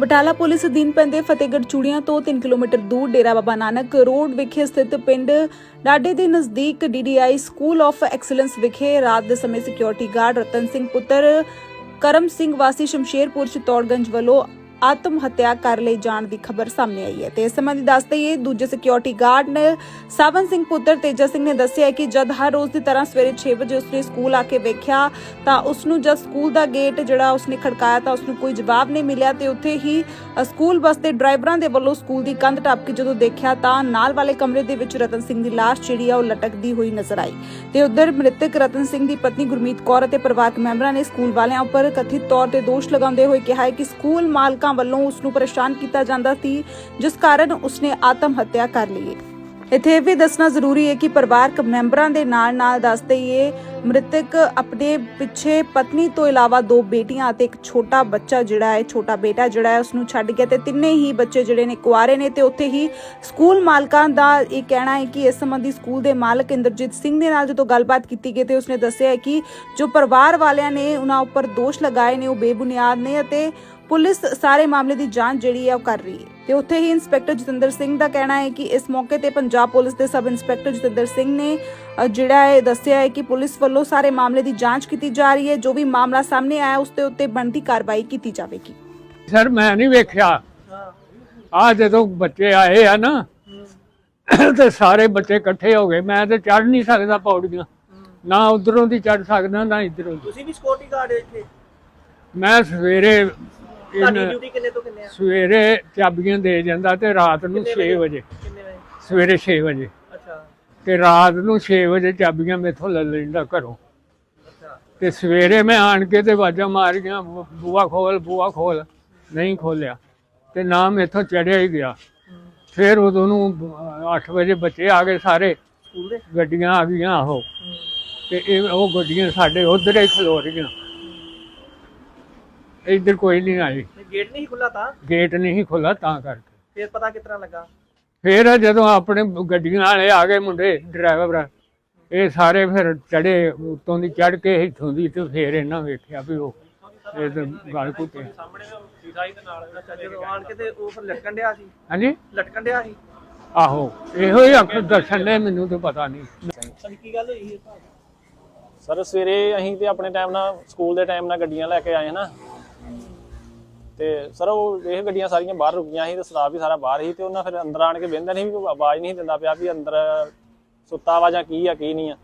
Batala police ਅਧੀਨ ਪੈਂਦੇ ਫਤਿਹਗੜ੍ਹ ਚੂੜੀਆਂ ਤੋਂ 3 ਕਿਲੋਮੀਟਰ ਦੂਰ ਡੇਰਾ ਬਾਬਾ ਨਾਨਕ ਰੋਡ ਵਿਖੇ ਸਥਿਤ ਪਿੰਡ ਡਾਡੇ ਦੇ ਨਜ਼ਦੀਕ ਡੀਡੀਆਈ ਸਕੂਲ ਆਫ ਐਕਸਲੈਂਸ ਵਿਖੇ ਰਾਤ ਦੇ ਸਮੇਂ ਸਿਕਿਉਰਿਟੀ ਗਾਰਡ ਰਤਨ ਸਿੰਘ ਪੁੱਤਰ ਕਰਮ ਸਿੰਘ ਵਾਸੀ ਸ਼ਮਸ਼ੇਰਪੁਰ ਚਿਤੌੜਗੰਜ ਵੱਲੋਂ ਆਤਮ ਹੱਤਿਆ ਕਰ ਲਈ ਜਾਣ ਦੀ ਖਬਰ ਸਾਹਮਣੇ ਆਈ ਹੈ ਤੇ ਇਸ ਸੰਬੰਧੀ ਦੱਸਦੇ ਹੀ ਦੂਜੇ ਸਿਕਿਉਰਿਟੀ ਗਾਰਡ ਨੇ ਸਾਵਨ ਸਿੰਘ ਪੁੱਤਰ ਤੇਜਾ ਸਿੰਘ ਨੇ ਦੱਸਿਆ ਕਿ ਜਦ ਹਰ ਰੋਜ਼ ਦੀ ਤਰ੍ਹਾਂ ਸਵੇਰੇ 6 ਵਜੇ ਉਸਨੇ ਸਕੂਲ ਆ ਕੇ ਵੇਖਿਆ, ਤਾਂ ਉਸ ਨੂੰ ਜਦ ਸਕੂਲ ਦਾ ਗੇਟ ਜਿਹੜਾ ਉਸਨੇ ਖੜਕਾਇਆ ਤਾਂ ਉਸ ਨੂੰ ਕੋਈ ਜਵਾਬ ਨਹੀਂ ਮਿਲਿਆ ਤੇ ਉੱਥੇ ਹੀ ਸਕੂਲ ਬੱਸ ਦੇ ਡਰਾਈਵਰਾਂ ਦੇ ਵੱਲੋਂ ਸਕੂਲ ਦੀ ਕੰਧ ਟੱਪ ਕੇ ਜਦੋਂ ਦੇਖਿਆ ਤਾਂ ਨਾਲ ਵਾਲੇ ਕਮਰੇ ਦੇ ਵਿੱਚ ਰਤਨ ਸਿੰਘ ਦੀ ਲਾਸ਼ ਜਿਹੜੀ ਆ ਉਹ ਲਟਕਦੀ ਹੋਈ ਨਜ਼ਰ ਆਈ ਤੇ ਉਧਰ ਮ੍ਰਿਤਕ ਰਤਨ ਸਿੰਘ ਦੀ ਪਤਨੀ ਗੁਰਮੀਤ ਕੌਰ ਅਤੇ ਪਰਿਵਾਰਕ ਮੈਂਬਰਾਂ ਨੇ ਸਕੂਲ ਵਾਲਿਆਂ ਉੱਪਰ ਕਥਿਤ ਤੌਰ ਤੇ ਦੋਸ਼ ਲਗਾਉਂਦੇ ਹੋਏ ਕਿਹਾ ਹੈ ਕਿ ਸਕੂਲ ਮਾਲਕਾਂ ਵੱਲੋਂ ਉਸ ਨੂੰ ਪਰੇਸ਼ਾਨ ਕੀਤਾ ਜਾਂਦਾ ਸੀ, ਜਿਸ ਕਾਰਨ ਉਸਨੇ ਆਤਮ ਹੱਤਿਆ ਕਰ ਲਈ। ਇੱਥੇ ਇਹ ਵੀ ਦੱਸਣਾ ਜ਼ਰੂਰੀ ਹੈ ਕਿ ਪਰਿਵਾਰਕ ਮੈਂਬਰਾਂ ਦੇ ਨਾਲ ਨਾਲ ਦੱਸਦੇ ਹੀ ਮ੍ਰਿਤਕ ਆਪਣੇ ਪਿੱਛੇ ਪਤਨੀ ਤੋਂ ਇਲਾਵਾ ਦੋ ਬੇਟੀਆਂ ਅਤੇ ਇੱਕ ਛੋਟਾ ਬੱਚਾ ਜਿਹੜਾ ਹੈ, ਛੋਟਾ ਬੇਟਾ ਜਿਹੜਾ ਹੈ ਉਸ ਨੂੰ ਛੱਡ ਗਿਆ ਤੇ ਤਿੰਨੇ ਹੀ ਬੱਚੇ ਜਿਹੜੇ ਨੇ ਕੁਆਰੇ ਨੇ ਤੇ ਉੱਥੇ ਹੀ ਸਕੂਲ ਮਾਲਕਾਂ ਦਾ ਇਹ ਕਹਿਣਾ ਹੈ ਕਿ ਇਸ ਸੰਬੰਧੀ ਸਕੂਲ ਦੇ ਮਾਲਕ ਇੰਦਰਜੀਤ ਸਿੰਘ ਦੇ ਨਾਲ ਜਦੋਂ ਗੱਲਬਾਤ ਕੀਤੀ ਗਈ ਤੇ ਉਸਨੇ ਦੱਸਿਆ ਕਿ ਜੋ ਪਰਿਵਾਰ ਵਾਲਿਆਂ ਨੇ ਉਹਨਾਂ ਉੱਪਰ ਦੋਸ਼ ਲਗਾਏ ਨੇ, ਉਹ ਬੇਬੁਨਿਆਦ ਨੇ ਅਤੇ ਪੁਲਿਸ ਸਾਰੇ ਮਾਮਲੇ ਦੀ ਜਾਂਚ ਜਿਹੜੀ ਹੈ ਉਹ ਕਰ ਰਹੀ ਹੈ। ਤੇ ਉੱਥੇ ਹੀ ਇੰਸਪੈਕਟਰ ਜਤਿੰਦਰ ਸਿੰਘ ਦਾ ਕਹਿਣਾ ਹੈ ਕਿ ਇਸ ਮੌਕੇ ਤੇ ਪੰਜਾਬ ਪੁਲਿਸ ਦੇ ਸਬ ਇੰਸਪੈਕਟਰ ਜਤਿੰਦਰ ਸਿੰਘ ਨੇ ਜਿਹੜਾ ਹੈ ਦੱਸਿਆ ਹੈ ਕਿ ਪੁਲਿਸ ਵੱਲੋਂ ਸਾਰੇ ਮਾਮਲੇ ਦੀ ਜਾਂਚ ਕੀਤੀ ਜਾ ਰਹੀ ਹੈ। ਜੋ ਵੀ ਮਾਮਲਾ ਸਾਹਮਣੇ ਆਇਆ ਉਸ ਦੇ ਉੱਤੇ ਬਣਦੀ ਕਾਰਵਾਈ ਕੀਤੀ ਜਾਵੇਗੀ। ਸਰ ਮੈਂ ਨਹੀਂ ਵੇਖਿਆ। ਆ ਜਦੋਂ ਬੱਚੇ ਆਏ ਆ ਨਾ ਤੇ ਸਾਰੇ ਬੱਚੇ ਇਕੱਠੇ ਹੋ ਗਏ। ਮੈਂ ਤੇ ਚੜ ਨਹੀਂ ਸਕਦਾ ਪੌੜੀਆਂ। ਨਾ ਉਧਰੋਂ ਦੀ ਚੜ ਸਕਦਾ ਨਾ ਇਧਰੋਂ ਤੁਸੀਂ ਵੀ ਸਿਕਿਉਰਿਟੀ ਗਾਰਡ ਇੱਥੇ? ਮੈਂ ਸਵੇਰੇ ਤੁਹਾਡੀ ਇਨ- ਡਿਊਟੀ ਕਿੰਨੇ ਤੋਂ ਕਿੰਨੇ ਆ? ਸਵੇਰੇ ਚਾਬੀਆਂ ਦੇ ਜਾਂਦਾ ਤੇ ਰਾਤ ਨੂੰ 6 ਵਜੇ? ਕਿੰਨੇ ਵਜੇ? ਸਵੇਰੇ 6 ਵਜੇ। ਅੱਛਾ। ਤੇ ਰਾਤ ਨੂੰ 6 ਵਜੇ ਚਾਬੀਆਂ ਮੇਥੋਂ ਲੈ ਲੈਂਦਾ ਘਰੋਂ। ਅੱਛਾ। ਤੇ ਸਵੇਰੇ ਮੈਂ ਆਣ ਕੇ ਤੇ ਵਾਜਾਂ ਮਾਰੀਆਂ ਬੂ- ਬੂਆ ਖੋਲ ਬੂਆ ਖੋਲ। ਨਹੀਂ ਖੋਲਿਆ। ਤੇ ਨਾ ਮੇਥੋਂ ਚੜਿਆ ਹੀ ਗਿਆ। ਫਿਰ ਉਦੋਂ ਨੂੰ 8 ਵਜੇ ਬੱਚੇ ਆ ਗਏ ਸਾਰੇ। ਸਕੂਲ ਦੇ? ਗੱਡੀਆਂ ਆ ਗਈਆਂ ਆਹੋ ਤੇ ਇਹ ਉਹ ਗੱਡੀਆਂ ਸਾਡੇ ਉਧਰ ਹੀ ਖਲੋ ਰਹੀਆਂ। ਇੱਧਰ ਕੋਈ ਨਹੀਂ ਆਈ। ਗੇਟ ਨਹੀਂ ਖੁੱਲਾ ਤਾਂ? ਗੇਟ ਨਹੀਂ ਖੁੱਲਾ ਤਾਂ ਕਰਕੇ। ਫਿਰ ਪਤਾ ਤਰ੍ਹਾਂ ਲੱਗਾ? ਫਿਰ ਜਦੋਂ ਆਪਣੇ ਗੱਡੀਆਂ ਵਾਲੇ ਆ ਗਏ ਮੁੰਡੇ ਡਰਾਈਵਰ ਇਹ ਸਾਰੇ ਫਿਰ ਚੜੇ ਉੱਤੋਂ ਦੀ ਚੜ ਕੇ ਇੱਥੋਂ ਦੀ ਤੇ ਫਿਰ ਇਹਨਾਂ ਵੇਖਿਆ ਵੀ ਉਹ ਇਹ ਤਾਂ। ਗਲ ਘੁੱਟਿਆ ਅੱਛਾ ਜਦੋਂ ਆਣ ਕੇ ਤੇ ਉਹ ਫਿਰ ਲਟਕਣ ਡਿਆ ਸੀ? ਹਾਂਜੀ? ਲਟਕਣ ਡਿਆ ਸੀ? ਆਹੋ ਇਹੋ ਹੀ ਅੱਖ ਦੱਸਣ ਦੇ ਮੈਨੂੰ ਤਾਂ ਪਤਾ ਨਹੀਂ। ਸਰ ਕੀ ਗੱਲ ਹੋਈ ਸਰ ਸਵੇਰੇ ਅਸੀਂ ਤੇ ਆਪਣੇ ਟਾਈਮ ਨਾਲ ਸਕੂਲ ਦੇ ਟਾਈਮ ਨਾਲ ਗੱਡੀਆਂ ਲੈ ਕੇ ਆਏ ਨਾ ਤੇ ਸਰ ਉਹ ਇਹ ਗੱਡੀਆਂ ਸਾਰੀਆਂ ਬਾਹਰ ਰੁਕੀਆਂ ਸੀ ਤੇ ਸਟਾਫ ਵੀ ਸਾਰਾ ਬਾਹਰ ਸੀ ਤੇ ਉਹਨਾਂ ਫਿਰ ਅੰਦਰ ਆਣ ਕੇ ਬਹਿੰਦਾ ਨਹੀਂ ਵੀ ਆਵਾਜ਼ ਨਹੀਂ ਦਿੰਦਾ ਪਿਆ ਵੀ ਅੰਦਰ ਸੁੱਤਾ ਵਾ ਜਾਂ ਕੀ ਆ, ਕੀ ਨਹੀਂ ਆ।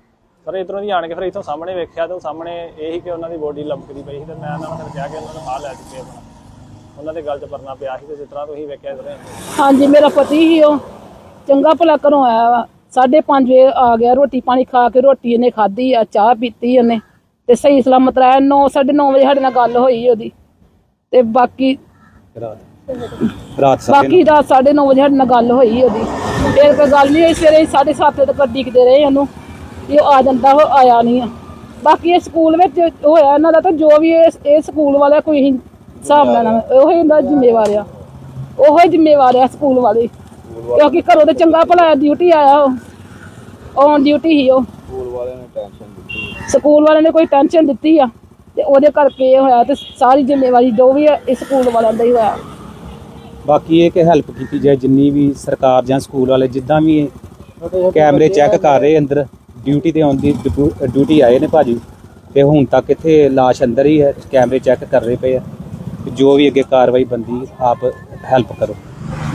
ਸਰ ਇਧਰੋਂ ਦੀ ਆਣ ਕੇ ਫਿਰ ਇਥੋਂ ਸਾਹਮਣੇ ਵੇਖਿਆ ਤੇ ਸਾਹਮਣੇ ਇਹ ਸੀ ਕਿ ਉਹਨਾਂ ਦੀ ਬੋਡੀ ਲੰਮਕਦੀ ਪਈ ਸੀ ਤੇ ਮੈਂ ਉਹਨਾਂ ਨੂੰ ਫਿਰ ਕਿਹਾ ਕਿ ਉਹਨਾਂ ਨੂੰ ਬਾਹਰ ਲੈ ਚੁੱਕੇ ਆਪਣਾ ਉਹਨਾਂ ਦੇ ਗੱਲ 'ਚ ਪਰਨਾ ਪਿਆ ਸੀ ਤੇ ਜਿਸ ਤਰ੍ਹਾਂ ਤੁਸੀਂ ਵੇਖਿਆ ਇਧਰ ਹਾਂਜੀ, ਮੇਰਾ ਪਤੀ ਹੀ ਉਹ। ਚੰਗਾ ਭਲਾ ਘਰੋਂ ਆਇਆ ਵਾ। ਸਾਢੇ ਪੰਜ ਵਜੇ ਆ ਗਿਆ, ਰੋਟੀ ਪਾਣੀ ਖਾ ਕੇ ਰੋਟੀ ਇਹਨੇ ਖਾਧੀ ਆ, ਚਾਹ ਪੀਤੀ ਉਹਨੇ ਤੇ ਸਹੀ ਸਲਾਮਤ ਰਹਿ 9 9:30 ਵਜੇ ਸਾਡੇ ਨਾਲ ਗੱਲ ਹੋਈ ਉਹਦੀ। ਤੇ ਬਾਕੀ ਰਾਤ। ਬਾਕੀ ਰਾਤ 9:30 ਵਜੇ ਸਾਡੇ ਨਾਲ ਗੱਲ ਹੋਈ ਉਹਦੀ। ਫਿਰ ਕੋਈ ਗੱਲ ਨਹੀਂ ਹੋਈ ਸਵੇਰੇ 7:30 ਤੱਕ ਡਿੱਗਦੇ ਰਹੇ ਉਹਨੂੰ ਉਹ ਆ ਜਾਂਦਾ ਉਹ ਆਇਆ ਨਹੀਂ ਆ। ਬਾਕੀ ਇਹ ਸਕੂਲ ਵਿੱਚ ਹੋਇਆ ਇਹਨਾਂ ਦਾ ਤਾਂ ਜੋ ਵੀ ਇਹ ਇਹ ਸਕੂਲ ਵਾਲਾ ਕੋਈ ਹੀ ਹਿਸਾਬ ਲੈਣਾ ਉਹ ਹੀ ਇਹਦਾ ਜ਼ਿੰਮੇਵਾਰ ਆ। ਉਹ ਹੀ ਜ਼ਿੰਮੇਵਾਰ ਆ ਸਕੂਲ ਵਾਲੇ। ਕਿਉਂਕਿ ਘਰੋਂ ਤੇ ਚੰਗਾ ਭਲਾ ਡਿਊਟੀ ਆਇਆ ਉਹ। ਔਨ ਡਿਊਟੀ ਹੀ ਉਹ। ਸਕੂਲ ਵਾਲਿਆਂ ਨੇ ਟੈਨਸ਼ਨ ਦਿੱਤੀ। ਸਕੂਲ ਵਾਲਿਆਂ ਨੇ ਕੋਈ ਟੈਨਸ਼ਨ ਦਿੱਤੀ ਆ। ਤੇ ਉਹਦੇ ਕਰਕੇ ਇਹ ਹੋਇਆ ਤੇ ਸਾਰੀ ਜ਼ਿੰਮੇਵਾਰੀ ਜੋ ਵੀ ਹੈ ਇਹ ਸਕੂਲ ਵਾਲਿਆਂ ਦਾ ਹੀ ਹੋਇਆ। ਬਾਕੀ ਇਹ ਕਿ ਹੈਲਪ ਕੀਤੀ ਜਾਏ ਜਿੰਨੀ ਵੀ ਸਰਕਾਰ ਜਾਂ ਸਕੂਲ ਵਾਲੇ ਜਿੱਦਾਂ ਵੀ ਇਹ ਕੈਮਰੇ ਚੈੱਕ ਕਰ ਰਹੇ ਅੰਦਰ ਡਿਊਟੀ ਤੇ ਆਉਣ ਦੀ ਡਿਊਟੀ ਆਏ ਨੇ ਭਾਜੀ ਤੇ ਹੁਣ ਤੱਕ ਇੱਥੇ ਲਾਸ਼ ਅੰਦਰ ਹੀ ਹੈ ਕੈਮਰੇ ਚੈੱਕ ਕਰ ਰਹੇ ਪਏ ਆ ਜੋ ਵੀ ਅੱਗੇ ਕਾਰਵਾਈ ਬੰਦੀ ਆਪ ਹੈਲਪ ਕਰੋ।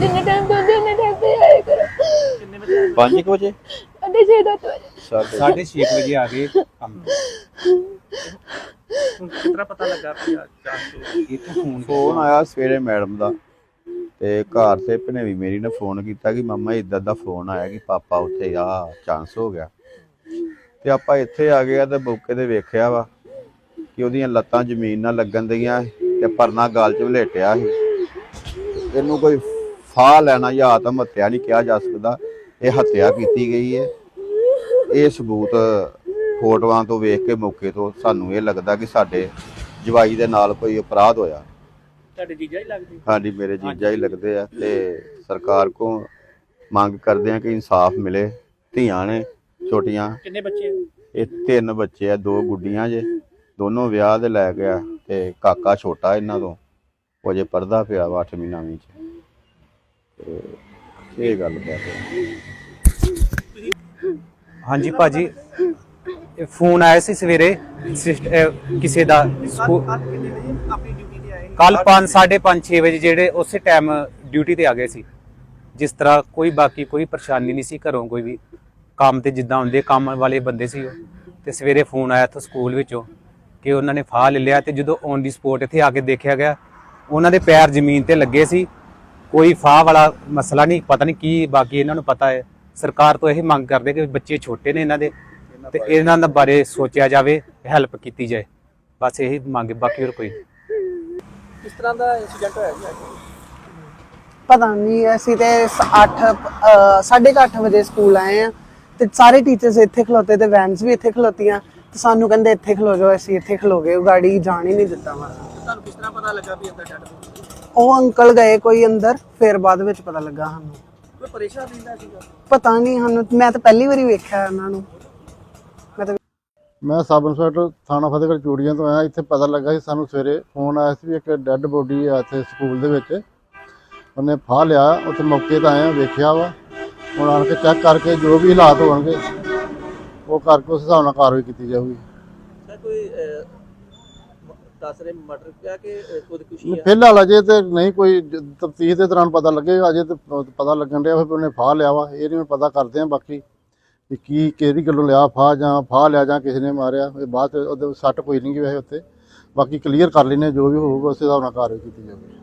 ਜਿੰਨੇ ਟਾਈਮ ਤੋਂ ਜਿੰਨੇ ਟਾਈਮ ਤੇ ਆਏ ਕਰੋ। 5 ਵਜੇ? ਅੱਡੇ ਛੇ ਦਾ ਤੋਂ 6:30 ਵਜੇ ਆ ਗਏ ਕੰਮ। ਕਿਸ ਤਰ੍ਹਾਂ ਪਤਾ ਲੱਗਾ ਕਿ ਚਾਂਸ ਇੱਥੇ ਫੋਨ ਫੋਨ ਆਇਆ ਸਵੇਰੇ ਮੈਡਮ ਦਾ। ਤੇ ਘਰ ਤੇ ਭਨੇਵੀ ਮੇਰੀ ਨੇ ਫੋਨ ਕੀਤਾ ਕਿ ਮੰਮਾ ਇਦਾਂ ਦਾ ਫੋਨ ਆਇਆ ਕਿ ਪਾਪਾ ਉੱਥੇ ਆ ਚਾਂਸ ਹੋ ਗਿਆ। ਤੇ ਆਪਾਂ ਇੱਥੇ ਆ ਗਏ ਆ ਤੇ ਮੌਕੇ ਤੇ ਵੇਖਿਆ ਵਾ ਕਿ ਉਹਦੀਆਂ ਲੱਤਾਂ ਜ਼ਮੀਨ ਨਾਲ ਲੱਗਣ ਦੀਆਂ ਤੇ ਪਰਨਾ ਗਾਲ 'ਚ ਵਲੇਟਿਆ ਸੀ। ਇਹਨੂੰ ਕੋਈ ਫਾਹ ਲੈਣਾ ਜਾਂ ਆਤਮ ਹੱਤਿਆ ਨਹੀਂ ਕਿਹਾ ਜਾ ਸਕਦਾ। ਇਹ ਹੱਤਿਆ ਕੀਤੀ ਗਈ ਹੈ। ਇਹ ਸਬੂਤ ਫੋਟੋਆਂ ਤੋਂ ਵੇਖ ਕੇ ਮੌਕੇ ਤੋਂ ਸਾਨੂੰ ਇਹ ਲੱਗਦਾ ਕਿ ਸਾਡੇ ਜਵਾਈ ਦੇ ਨਾਲ ਕੋਈ ਅਪਰਾਧ ਹੋਇਆ। ਤੁਹਾਡੇ ਜੀਜਾ ਹੀ ਲੱਗਦੇ? ਹਾਂਜੀ ਮੇਰੇ ਜੀਜਾ ਹੀ ਲੱਗਦੇ ਆ ਤੇ ਸਰਕਾਰ ਕੋ ਮੰਗ ਕਰਦੇ ਆ ਕਿ ਇਨਸਾਫ ਮਿਲੇ। ਧੀਆਂ ਨੇ ਛੋਟੀਆਂ। ਕਿੰਨੇ ਬੱਚੇ ਆ? ਇਹ ਤਿੰਨ ਬੱਚੇ ਆ ਦੋ ਗੁੱਡੀਆਂ ਜੇ। ਦੋਨੋਂ ਵਿਆਹ ਦੇ ਲੈ ਗਿਆ ਤੇ ਕਾਕਾ ਛੋਟਾ ਇਹਨਾਂ ਤੋਂ। ਉਹ ਅਜੇ ਪੜਦਾ ਪਿਆ ਵਾ 8ਵੀਂ ਨੌਵੀਂ ਚ। ਤੇ ਇਹ ਗੱਲ ਬਾਤ ਹੈ ਹਾਂਜੀ ਭਾਜੀ ਫੋਨ ਆਇਆ ਸੀ ਸਵੇਰੇ ਸਿਸਟ- ਅਹ ਕਿਸੇ ਦਾ ਸਕੂ- ਕੱਲ ਕਿੰਨੇ ਵਜੇ ਆਪਣੀ ਡਿਊਟੀ ਤੇ ਆਏ? ਕੱਲ 5 5:30 6 ਵਜੇ ਜਿਹੜੇ ਉਸੇ ਟਾਈਮ ਡਿਊਟੀ ਤੇ ਆ ਗਏ ਸੀ। ਜਿਸ ਤਰ੍ਹਾਂ ਕੋਈ ਬਾਕੀ ਕੋਈ ਪਰੇਸ਼ਾਨੀ ਨਹੀਂ ਸੀ ਘਰੋਂ ਕੋਈ ਵੀ ਕੰਮ ਤੇ ਜਿੱਦਾਂ ਹੁੰਦੇ ਕੰਮ ਵਾਲੇ ਬੰਦੇ ਸੀ ਉਹ। ਤੇ ਸਵੇਰੇ ਫੋਨ ਆਇਆ ਤੋਂ ਸਕੂਲ ਵਿੱਚੋਂ ਕਿ ਉਹਨਾਂ ਨੇ ਫਾਹ ਲੈ ਲਿਆ ਤੇ ਜਦੋਂ ਔਨ ਦੀ ਸਪੋਰਟ ਇੱਥੇ ਆ ਕੇ ਦੇਖਿਆ ਗਿਆ ਉਹਨਾਂ ਦੇ ਪੈਰ ਜ਼ਮੀਨ ਤੇ ਲੱਗੇ ਸੀ। ਕੋਈ ਫਾਹ ਵਾਲਾ ਮਸਲਾ ਨਹੀਂ ਪਤਾ ਨਹੀਂ ਕੀ ਬਾਕੀ ਇਹਨਾਂ ਨੂੰ ਪਤਾ ਹੈ। ਸਰਕਾਰ ਤੋਂ ਇਹ ਮੰਗ ਕਰਦੇ ਕਿ ਬੱਚੇ ਛੋਟੇ ਨੇ ਇਹਨਾਂ ਦੇ। ਤੇ ਇਹਨਾਂ ਦਾ ਬਾਰੇ ਸੋਚਿਆ ਜਾਵੇ ਹੈਲਪ ਕੀਤੀ ਜਾਏ। ਬਸ ਇਹੀ ਮੰਗ ਬਾਕੀ ਹੋਰ ਕੋਈ। ਕਿਸ ਤਰ੍ਹਾਂ ਦਾ ਇਨਸੀਡੈਂਟ ਹੋਇਆ ਜੀ? ਪਤਾ ਨਹੀਂ ਅਸੀਂ ਤੇ 8 8:30 ਵਜੇ ਸਕੂਲ ਆਏ ਆ ਤੇ ਸਾਰੇ ਟੀਚਰਸ ਇੱਥੇ ਖਲੋਤੇ ਤੇ ਵੈਨਸ ਵੀ ਇੱਥੇ ਖਲੋਤੀਆਂ ਤੇ ਸਾਨੂੰ ਕਹਿੰਦੇ ਇੱਥੇ ਖਲੋ ਜਾਓ ਅਸੀਂ ਇੱਥੇ ਖਲੋ ਗਏ ਉਹ ਗਾੜੀ ਜਾਣ ਹੀ ਨਹੀਂ ਦਿੱਤਾ ਵਾ। ਤੁਹਾਨੂੰ ਕਿਸ ਤਰ੍ਹਾਂ ਪਤਾ ਲੱਗਾ ਵੀ ਅੰਦਰ ਡੈਡ ਬੋਡੀ ਉਹ ਅੰਕਲ ਗਏ ਕੋਈ ਅੰਦਰ ਫਿਰ ਬਾਅਦ ਵਿੱਚ ਪਤਾ ਲੱਗਾ ਸਾਨੂੰ। ਕੋਈ ਪਰੇਸ਼ਾਨ ਰਹਿੰਦਾ ਸੀਗਾ? ਪਤਾ ਨਹੀਂ ਸਾਨੂੰ ਮੈਂ ਤਾਂ ਪਹਿਲੀ ਵਾਰੀ ਵੇਖਿਆ ਉਹਨਾਂ ਨੂੰ। ਮੈਂ ਸਬ ਇੰਸਪੈਕਟਰ ਥਾਣਾ ਫਤਿਹਗੜ੍ਹ ਚੂੜੀਆਂ ਤੋਂ ਆਇਆ ਇੱਥੇ ਪਤਾ ਲੱਗਾ ਸੀ ਸਾਨੂੰ ਸਵੇਰੇ ਫੋਨ ਆਇਆ ਸੀ ਵੀ ਇੱਕ ਡੈੱਡ ਬੋਡੀ ਆ ਇੱਥੇ ਸਕੂਲ ਦੇ ਵਿੱਚ। ਉਹਨੇ ਫਾਹ ਲਿਆ ਉੱਥੇ ਮੌਕੇ ਤੇ ਆਏ ਆ ਵੇਖਿਆ ਵਾ। ਹੁਣ ਆਣ ਕੇ ਚੈੱਕ ਕਰਕੇ ਜੋ ਵੀ ਹਾਲਾਤ ਹੋਣਗੇ ਉਹ ਕਰਕੇ ਉਸ ਹਿਸਾਬ ਨਾਲ ਕਾਰਵਾਈ ਕੀਤੀ ਜਾਊਗੀ। ਸਰ ਕੋਈ ਅਹ, ਮ- ਦੱਸ ਰਹੇ ਮਰਡਰ ਕਿਹਾ ਕਿ ਅਹ, ਖੁਦਕੁਸ਼ੀ ਆ? ਫਿਲਹਾਲ ਅਜੇ ਤੇ ਨਹੀਂ ਕੋਈ ਤਫਤੀਸ਼ ਦੇ ਦੌਰਾਨ ਪਤਾ ਲੱਗੇਗਾ ਅਜੇ ਤੇ ਪਤਾ ਲੱਗਣ ਡਿਆ ਵੀ ਉਹਨੇ ਫਾਹ ਲਿਆ ਵਾ ਇਹ ਨਹੀਂ ਪਤਾ ਕਰਦੇ ਆ ਬਾਕੀ। ਵੀ ਕੀ ਕਿਹੜੀ ਗੱਲੋਂ ਲਿਆ ਫਾਹ ਜਾਂ ਫਾਹ ਲਿਆ ਜਾਂ ਕਿਸੇ ਨੇ ਮਾਰਿਆ, ਇਹ ਬਾਅਦ ਚ ਉਹਦੇ ਸੱਟ ਕੋਈ ਨਹੀਂ ਗਈ ਵੈਸੇ ਉੱਤੇ ਬਾਕੀ ਕਲੀਅਰ ਕਰ ਲੈਨੇ ਜੋ ਵੀ ਹੋਊਗਾ, ਉਸੇ ਹਿਸਾਬ ਨਾਲ ਕਾਰਵਾਈ ਕੀਤੀ ਜਾਵੇਗੀ